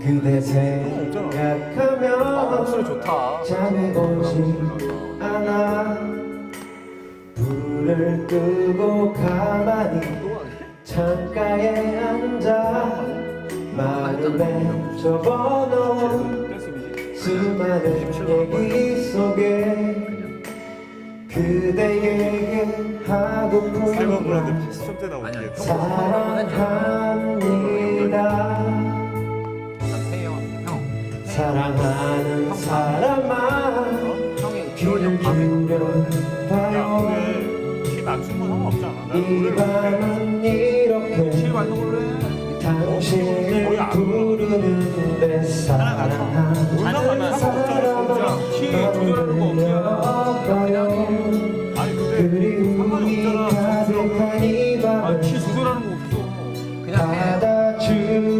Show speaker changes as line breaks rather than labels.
그대
아, 목소리
생각하면
좋다.
잠이 오지 않아. 불을 끄고 가만히 창가에 앉아. 마음에 접어놓은 수많은 얘기 속에 그대에게 하고픈 말 사랑합니 사랑하는 사람아 귀를 기울여
야,
봐요
낮춘 건?
난이 밤은
키
이렇게. 당신을 부르는데 사랑하는
상관없잖아.
사람아
어떻게
열어봐요
근데
그리움이
상관없잖아.
가득한 이
아,
밤을. 받아주세요